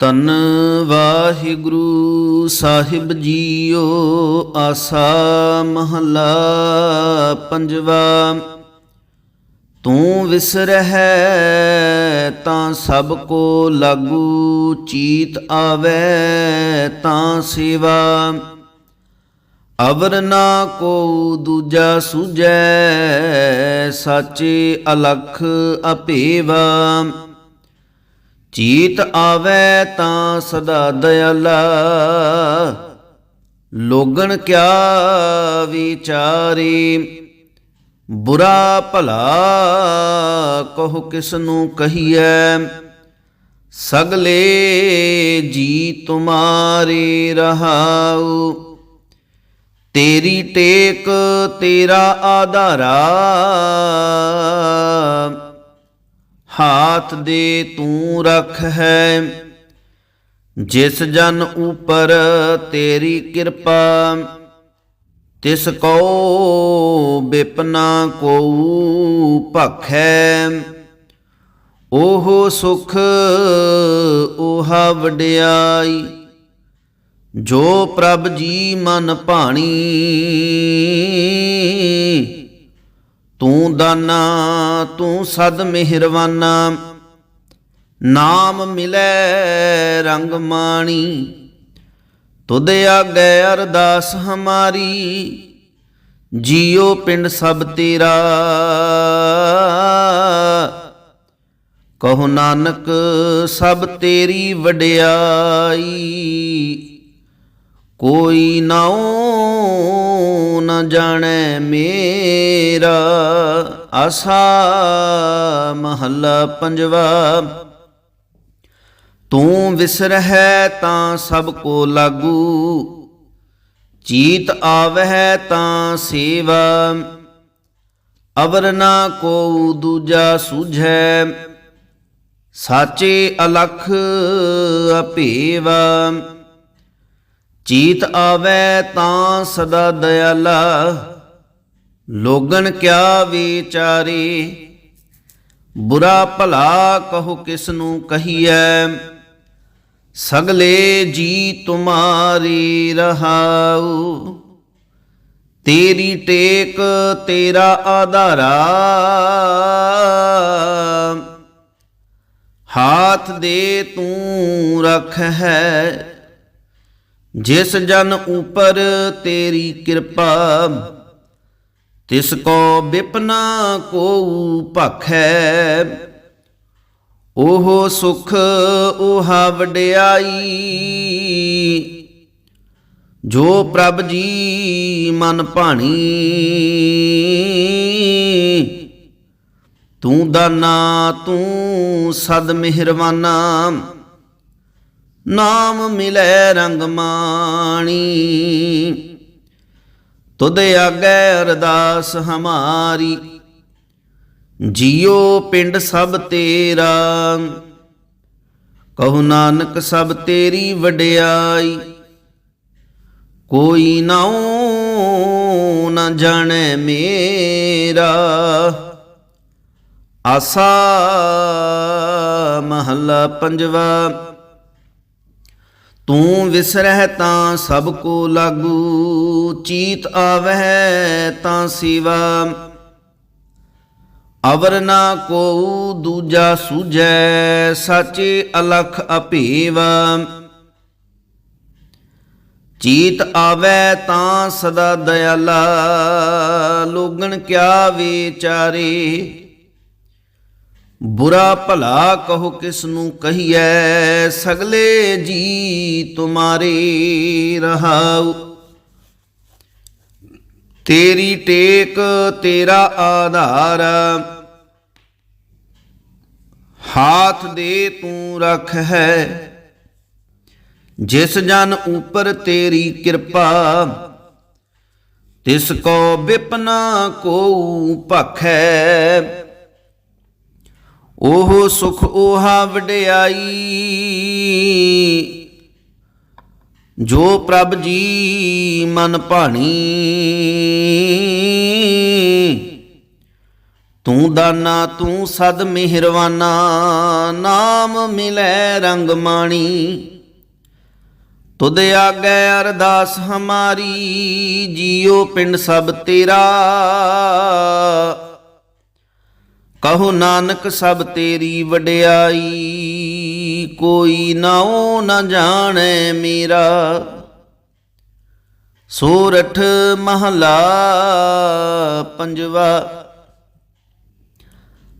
ਤਨ ਵਾਹਿਗੁਰੂ ਸਾਹਿਬ ਜੀਓ ਆਸਾ ਮਹਲਾ ਪੰਜਵਾ, ਤੂੰ ਵਿਸਰਹਿ ਤਾਂ ਸਭ ਕੋ ਲਾਗੂ ਚੀਤ ਆਵੇ ਤਾਂ ਸੇਵਾ। ਅਵਰ ਨਾ ਕੋ ਦੂਜਾ ਸੁਜੈ ਸਾਚੇ ਅਲਖ ਅਪੇਵਾ। ਚੀਤ ਆਵੇ ਤਾਂ ਸਦਾ ਦਇਆਲਾ। ਲੋਗਣ ਕਿਆ ਵਿਚਾਰੇ, ਬੁਰਾ ਭਲਾ ਕਹੋ ਕਿਸ ਨੂੰ ਕਹੀਐ। ਸਗਲੇ ਜੀ ਤੁਮਾਰੇ ਰਹਾਉ। ਤੇਰੀ ਟੇਕ ਤੇਰਾ ਆਧਾਰਾ। ਹਾਥ ਦੇ ਤੂੰ ਰਖ ਹੈ। ਜਿਸ ਜਨ ਉਪਰ ਤੇਰੀ ਕਿਰਪਾ, ਤਿਸ ਕੋ ਬਿਪਨਾ ਕੋ ਭਖੈ। ਉਹ ਸੁਖ ਉਹਾ ਵਡਿਆਈ, ਜੋ ਪ੍ਰਭ ਜੀ ਮਨ ਭਾਣੀ। ਤੂੰ ਦਾਨਾ, ਤੂੰ ਸਦ ਮਿਹਰਵਾਨਾ। ਨਾਮ ਮਿਲੈ ਰੰਗ ਮਾਣੀ। ਤੁਧ ਆਗੇ ਅਰਦਾਸ ਹਮਾਰੀ। ਜੀਉ ਪਿੰਡ ਸਭ ਤੇਰਾ। ਕਹੋ ਨਾਨਕ ਸਭ ਤੇਰੀ ਵਡਿਆਈ। ਕੋਈ ਨਾਉ ਨ ਜਾਣੈ ਮੇਰਾ। ਆਸਾ ਮਹੱਲਾ ਪੰਜਵਾ, ਤੂੰ ਵਿਸਰਹਿ ਤਾਂ ਸਭ ਕੋ ਲਾਗੂ। ਚੀਤ ਆਵਹਿ ਤਾਂ ਸੇਵਾ। ਅਵਰ ਨਾ ਕੋ ਦੂਜਾ ਸੁਝੈ। ਸਾਚੇ ਅਲਖ ਅਭੇਵਾ ਚੀਤ ਆਵੈ ਤਾਂ ਸਦਾ ਦਇਆਲਾ। ਲੋਗਨ ਕਿਆ ਵਿਚਾਰੇ, ਬੁਰਾ ਭਲਾ ਕਹੋ ਕਿਸ ਨੂੰ ਕਹੀਐ। ਸਗਲੇ ਜੀ ਤੁਮਾਰੀ ਰਹਾਉ। ਤੇਰੀ ਟੇਕ ਤੇਰਾ ਆਧਾਰਾ। ਹਾਥ ਦੇ ਤੂੰ ਰਖ ਹੈ ਜਿਸ ਜਨ ਉਪਰ ਤੇਰੀ ਕਿਰਪਾ, ਤਿਸ ਕੋ ਬਿਪਨਾ ਕੋ ਭਖੈ। ਉਹ ਸੁਖ ਉਹਾ ਵਡਿਆਈ, ਜੋ ਪ੍ਰਭ ਜੀ ਮਨ ਭਾਣੀ। ਤੂੰ ਦਾਨਾ, ਤੂੰ ਸਦ ਮਿਹਰਵਾਨਾ। ਨਾਮ ਮਿਲੈ ਰੰਗ ਮਾਣੀ। ਤੁਧ ਆਗੇ ਅਰਦਾਸ ਹਮਾਰੀ ਜੀਉ ਪਿੰਡ ਸਭ ਤੇਰਾ। ਕਹੋ ਨਾਨਕ ਸਭ ਤੇਰੀ ਵਡਿਆਈ, ਕੋਈ ਨਾਉ ਨ ਜਾਣੈ ਮੇਰਾ। ਆਸਾ ਮਹੱਲਾ ਪੰਜਵਾ ਤੂੰ ਵਿਸਰਹਿ ਤਾਂ ਸਭ ਕੋ ਲਾਗੂ, ਚੀਤ ਆਵਹਿ ਤਾਂ ਸਿਵਾ। ਅਵਰ ਨਾ ਕੋ ਦੂਜਾ ਸੁਝੈ, ਸਾਚੇ ਅਲਖ ਅਭੇਵਾ ਚੀਤ ਆਵੈ ਤਾਂ ਸਦਾ ਦਇਆਲਾ, ਲੋਗਣ ਕਿਆ ਵਿਚਾਰੇ। ਬੁਰਾ ਭਲਾ ਕਹੋ ਕਿਸ ਨੂੰ ਕਹੀਐ, ਸਗਲੇ ਜੀ ਤੁਮਾਰੇ ਰਹਾਉ। ਤੇਰੀ ਟੇਕ ਤੇਰਾ ਆਧਾਰ, ਹਾਥ ਦੇ ਤੂੰ ਰਖ ਹੈ। ਜਿਸ ਜਨ ਉਪਰ ਤੇਰੀ ਕਿਰਪਾ, ਤਿਸ ਕੋ ਬਿਪਨਾ ਕੋ ਭਖੈ। ਉਹ ਸੁਖ 오ਹਾ ਵਡਿਆਈ। ਜੋ ਪ੍ਰਭ ਜੀ ਮਨ ਭਾਣੀ, ਤੂੰ ਦਾਨਾ, ਤੂੰ ਸਦ ਮਿਹਰਵਾਨਾ, ਨਾਮ ਮਿਲੈ ਰੰਗ ਮਾਣੀ। ਤੁਧ ਆਗੇ ਅਰਦਾਸ ਹਮਾਰੀ ਜੀਉ ਪਿੰਡ ਸਭ ਤੇਰਾ। ਕਹੋ ਨਾਨਕ ਸਭ ਤੇਰੀ ਵਡਿਆਈ, ਕੋਈ ਨਾਉ ਨਾ ਜਾਣੈ ਮੇਰਾ। ਸੂਰਠ ਮਹਲਾ ਪੰਜਵਾ,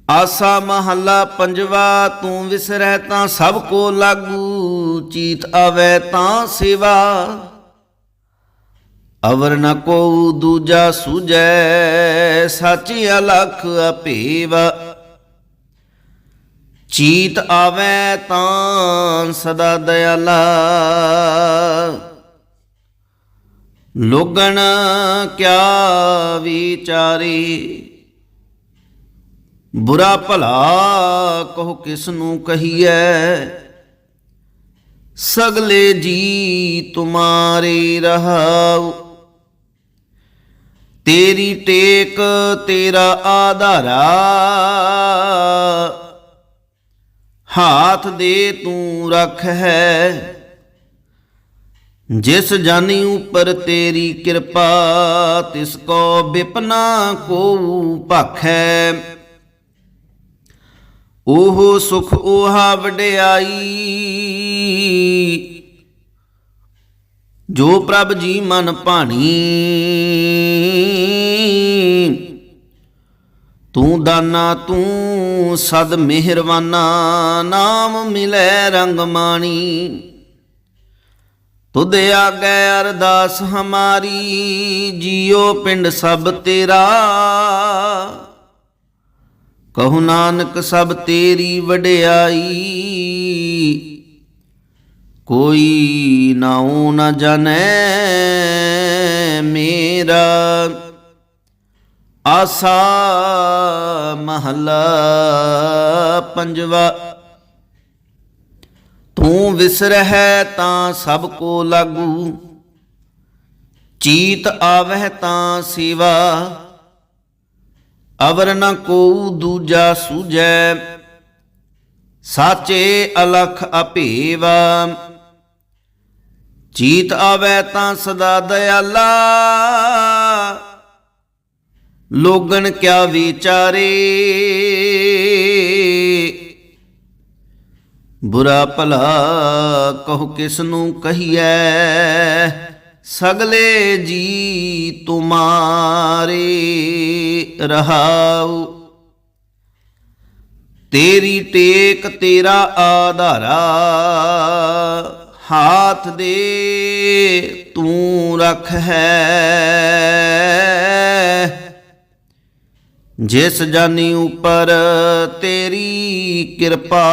ਆਸਾ ਮਹੱਲਾ ਪੰਜਵਾ, ਤੂੰ ਵਿਸਰੈ ਤਾਂ ਸਭ ਕੋ ਲਾਗੂ, ਚੀਤ ਆਵੈ ਤਾਂ ਸੇਵਾ। ਅਵਰ ਨ ਕੋ ਦੂਜਾ ਸੁਜੈ ਸਾਚੀ ਅਲਖ ਅਪੇਵਾ। ਚੀਤ ਆਵੈ ਤਾਂ ਸਦਾ ਦਇਆਲਾ। ਲੋਗਣ ਕਿਆ ਵਿਚਾਰੇ, ਬੁਰਾ ਭਲਾ ਕਹੋ ਕਿਸ ਨੂੰ ਕਹੀਐ। ਸਗਲੇ ਜੀ ਤੁਮਾਰੇ ਰਹਾਉ। ਤੇਰੀ ਟੇਕ ਤੇਰਾ ਆਧਾਰਾ। ਹਾਥ ਦੇ ਤੂੰ ਰੱਖ ਹੈ। ਜਿਸ ਜਾਨੀ ਉਪਰ ਤੇਰੀ ਕਿਰਪਾ, ਤਿਸ ਕੋ ਬਿਪਨਾ ਕੋ ਭਖੈ ਉਹ ਸੁਖ 오ਹਾ ਵਡਿਆਈ। ਜੋ ਪ੍ਰਭ ਜੀ ਮਨ ਭਾਣੀ, ਤੂੰ ਦਾਨਾ, ਤੂੰ ਸਦ ਮਿਹਰਵਾਨਾ, ਨਾਮ ਮਿਲੈ ਰੰਗ ਮਾਣੀ। ਤੁਧ ਆਗੇ ਅਰਦਾਸ ਹਮਾਰੀ ਜੀਓ ਪਿੰਡ ਸਭ ਤੇਰਾ। ਕਹੋ ਨਾਨਕ ਸਭ ਤੇਰੀ ਵਡਿਆਈ ਕੋਈ ਨਾਉ ਨ ਜਾਣੈ ਮੇਰਾ। ਆਸਾ ਮਹਲਾ ਪੰਜਵਾ, ਤੂੰ ਵਿਸਰਹਿ ਤਾਂ ਸਭ ਕੋ ਲਾਗੂ। ਚੀਤ ਆਵਹਿ ਤਾਂ ਸੇਵਾ, ਅਵਰ ਨ ਕੋ ਦੂਜਾ ਸੂਝੈ। ਸਾਚੇ ਅਲਖ ਅਭੇਵਾ ਜੀਤ ਆਵੈ ਤਾਂ ਸਦਾ ਦਇਆਲਾ ਲੋਗਨ ਕਿਆ ਵਿਚਾਰੇ। ਬੁਰਾ ਭਲਾ ਕਹੋ ਕਿਸ ਨੂੰ ਕਹੀਐ। ਸਗਲੇ ਜੀ ਤੁਮਾਰੇ ਰਹਾਉ। ਤੇਰੀ ਟੇਕ ਤੇਰਾ ਆਧਾਰਾ। ਹਾਥ ਦੇ ਤੂੰ ਰੱਖ ਹੈ। ਜਿਸ ਜਾਨੀ ਉਪਰ ਤੇਰੀ ਕਿਰਪਾ,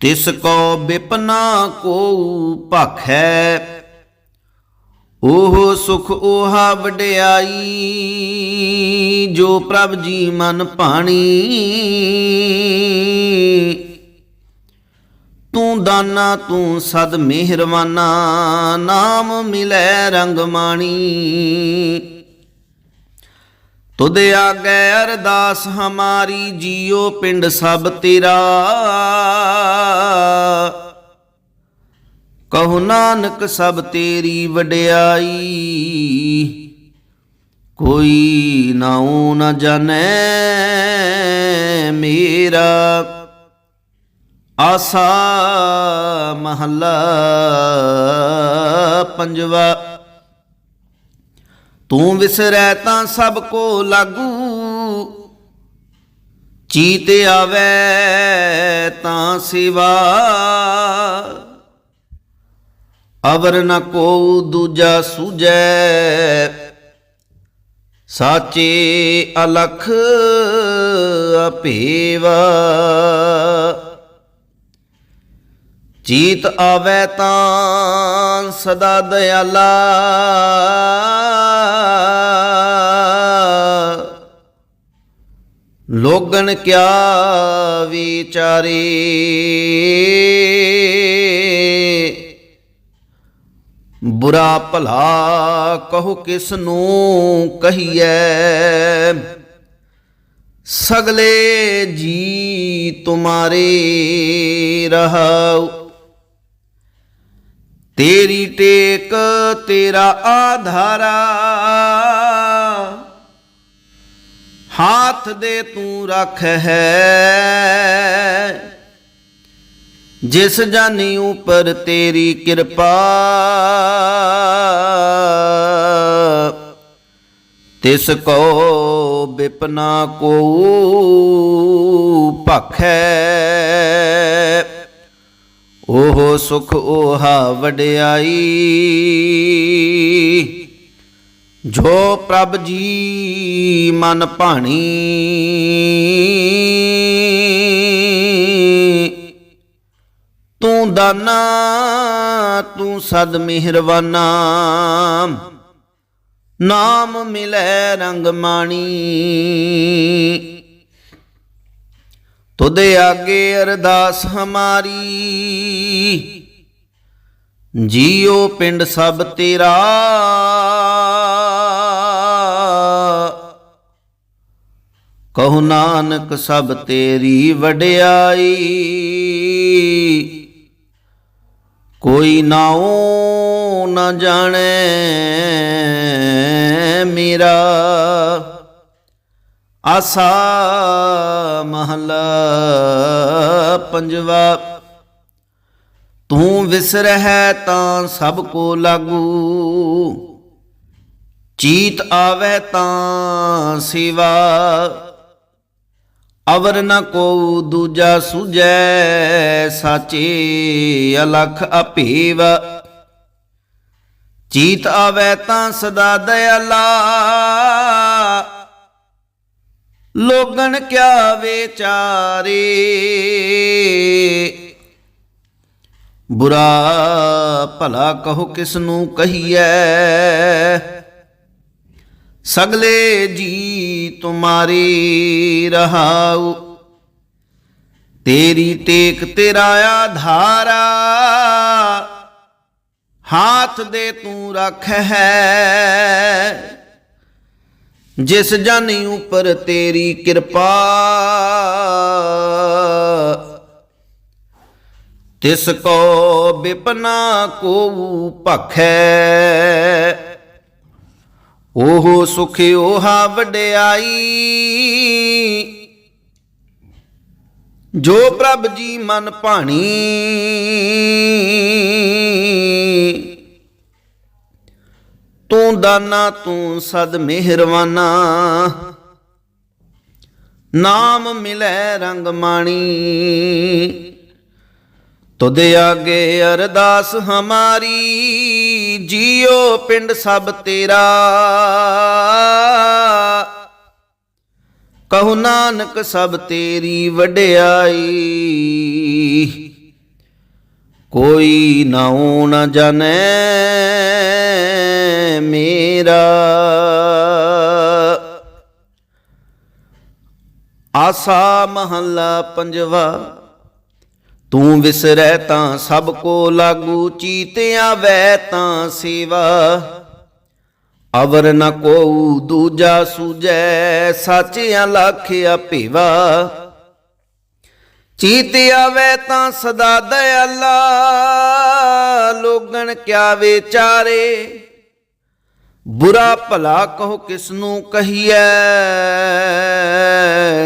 ਤਿਸ ਕੋ ਬਿਪਨਾ ਕੋ ਭਖੈ ਉਹ ਸੁਖ 오ਹਾ ਵਡਿਆਈ, ਜੋ ਪ੍ਰਭ ਜੀ ਮਨ ਪਾਣੀ ਤੂੰ ਦਾਨਾ, ਤੂੰ ਸਦ ਮਿਹਰਵਾਨਾ ਨਾਮ ਮਿਲੈ ਰੰਗ ਮਾਣੀ। ਤੁਧ ਆਗੇ ਅਰਦਾਸ ਹਮਾਰੀ ਜੀਓ ਪਿੰਡ ਸਭ ਤੇਰਾ। ਕਹੋ ਨਾਨਕ ਸਭ ਤੇਰੀ ਵਡਿਆਈ, ਕੋਈ ਨਾਉ ਨਾ ਜਾਣੈ ਮੇਰਾ। ਆਸਾ ਮਹੱਲਾ ਪੰਜਵਾ, ਤੂੰ ਵਿਸਰੈ ਤਾਂ ਸਭ ਕੋ ਲਾਗੂ, ਚੀਤ ਆਵੈ ਤਾਂ ਸਿਵਾ। ਅਵਰ ਨ ਕੋ ਦੂਜਾ ਸੂਝੈ, ਸਾਚੇ ਅਲਖ ਅਪੇਵਾ। ਚੀਤ ਆਵੈ ਤਾਂ ਸਦਾ ਦਇਆਲਾ ਲੋਗਣ ਕਿਆ ਵਿਚਾਰੇ। ਬੁਰਾ ਭਲਾ ਕਹੋ ਕਿਸ ਨੂੰ ਕਹੀਐ। ਸਗਲੇ ਜੀ ਤੁਮਾਰੇ ਰਹਾਉ। ਤੇਰੀ ਟੇਕ ਤੇਰਾ ਆਧਾਰਾ। ਹਾਥ ਦੇ ਤੂੰ ਰੱਖ ਹੈ। ਜਿਸ ਜਾਨੀ ਉਪਰ ਤੇਰੀ ਕਿਰਪਾ, ਤਿਸ ਕੋ ਬਿਪਨਾ ਕੋ ਭਖੈ ਉਹ ਸੁਖ ਓਹਾ ਵਡਿਆਈ। ਜੋ ਪ੍ਰਭ ਜੀ ਮਨ ਭਾਣੀ, ਤੂੰ ਦਾਨਾ, ਤੂੰ ਸਦ ਮਿਹਰਵਾਨਾ ਨਾਮ ਮਿਲੈ ਰੰਗ ਮਾਣੀ। ਤੁਦੇ ਆਗੇ ਅਰਦਾਸ ਹਮਾਰੀ। ਜੀਉ ਪਿੰਡ ਸਭ ਤੇਰਾ। ਕਹੂ ਨਾਨਕ ਸਭ ਤੇਰੀ ਵਡਿਆਈ। ਕੋਈ ਨਾਉ ਨਾ ਜਾਣੈ ਮੇਰਾ। ਆਸਾ ਮਹਲਾ ਪੰਜਵਾ, ਤੂੰ ਵਿਸਰਹਿ ਤਾਂ ਸਭ ਕੋ ਲਾਗੂ, ਚੀਤ ਆਵੈ ਤਾਂ ਸਿਵਾ, ਅਵਰ ਨ ਕੋ ਦੂਜਾ ਸੁਜੈ ਸਾਚੇ ਅਲਖ ਅਭੇਵ ਚੀਤ ਆਵੈ ਤਾਂ ਸਦਾ ਦਇਆਲਾ ਲੋਗਨ ਕਿਆ ਵਿਚਾਰੇ? ਬੁਰਾ ਭਲਾ ਕਹੋ ਕਿਸ ਨੂੰ ਕਹੀਐ? ਸਗਲੇ ਜੀ ਤੁਮਾਰੀ ਰਹਾਉ। ਤੇਰੀ ਟੇਕ ਤੇਰਾ ਆਧਾਰਾ। ਹਾਥ ਦੇ ਤੂੰ ਰੱਖ ਹੈ ਜਿਸ ਜਾਨੀ ਉਪਰ ਤੇਰੀ ਕਿਰਪਾ, ਤਿਸ ਕੋ ਬਿਪਨਾ ਕੋ ਭਖੈ। ਉਹ ਸੁਖਿਓ ਹਾ ਵਡਿਆਈ, ਜੋ ਪ੍ਰਭ ਜੀ ਮਨ ਭਾਣੀ ਤੂੰ ਦਾਨਾ, ਤੂੰ ਸਦ ਮਿਹਰਵਾਨਾ। ਨਾਮ ਮਿਲੈ ਰੰਗ ਮਾਣੀ। ਤੁਧ ਆਗੇ ਅਰਦਾਸ ਹਮਾਰੀ, ਜੀਓ ਪਿੰਡ ਸਭ ਤੇਰਾ। ਕਹੂ ਨਾਨਕ ਸਭ ਤੇਰੀ ਵਡਿਆਈ। ਕੋਈ ਨਾਉ ਨ ਜਾਣੈ ਮੇਰਾ। ਆਸਾ ਮਹੱਲਾ ਪੰਜਵਾ, ਤੂੰ ਵਿਸਰੈ ਤਾਂ ਸਭ ਕੋ ਲਾਗੂ, ਚੀਤਿਆਂ ਵੈ ਤਾਂ ਸੇਵਾ। ਅਵਰ ਨ ਕੋ ਦੂਜਾ ਸੂਜੈ ਸਾਚਿਆ ਲੱਖ ਭੇਵਾ। ਚੀਤ ਆਵੈ ਤਾਂ ਸਦਾ ਦਇਆਲਾ, ਲੋਗਣ ਕਿਆ ਵਿਚਾਰੇ ਬੁਰਾ ਭਲਾ ਕਹੋ ਕਿਸ ਨੂੰ ਕਹੀਐ,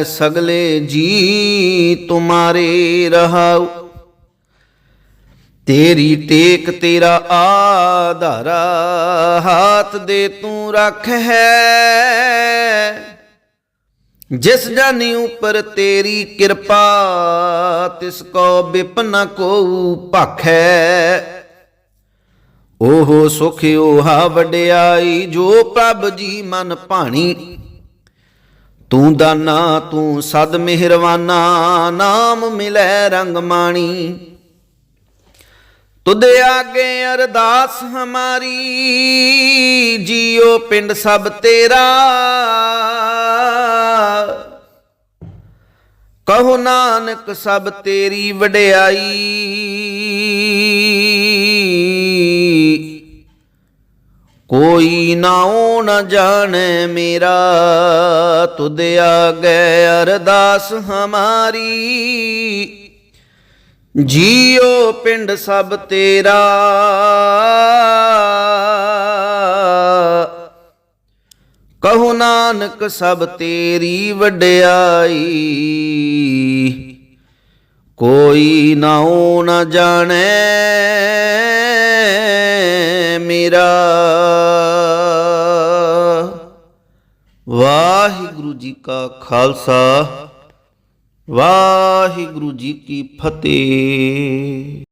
ਸਗਲੇ ਜੀ ਤੁਮਾਰੇ ਰਹਾਉ। ਤੇਰੀ ਟੇਕ ਤੇਰਾ ਆਧਾਰਾ, ਹਾਥ ਦੇ ਤੂੰ ਰੱਖ ਹੈ। ਜਿਸ ਜਾਨੀ ਉਪਰ ਤੇਰੀ ਕਿਰਪਾ, ਤਿਸ ਕੋ ਬਿਪਨ ਕੋ ਭਖੈ। ਉਹ ਸੁਖਿਓ ਹਾ ਵਡਿਆਈ, ਜੋ ਪ੍ਰਭ ਜੀ ਮਨ ਭਾਣੀ। ਤੂੰ ਦਾਨਾ, ਤੂੰ ਸਦ ਮਿਹਰਵਾਨਾ, ਨਾਮ ਮਿਲੈ ਰੰਗ ਮਾਣੀ। ਤੁਧ ਆਗੇ ਅਰਦਾਸ ਹਮਾਰੀ, ਜੀਓ ਪਿੰਡ ਸਭ ਤੇਰਾ। ਕਹੋ ਨਾਨਕ ਸਭ ਤੇਰੀ ਵਡਿਆਈ। ਕੋਈ ਨਾਉ ਨ ਜਾਣੈ ਮੇਰਾ, ਤੁਧ ਆਗੇ ਅਰਦਾਸ ਹਮਾਰੀ। ਜੀਉ ਪਿੰਡ ਸਭ ਤੇਰਾ ਨਾਨਕ ਸਭ ਤੇਰੀ ਵਡਿਆਈ। ਕੋਈ ਨਾਉ ਨ ਜਾਣੈ ਮੇਰਾ। ਵਾਹਿਗੁਰੂ ਜੀ ਕਾ ਖਾਲਸਾ, ਵਾਹਿਗੁਰੂ ਜੀ ਕੀ ਫਤਿਹ।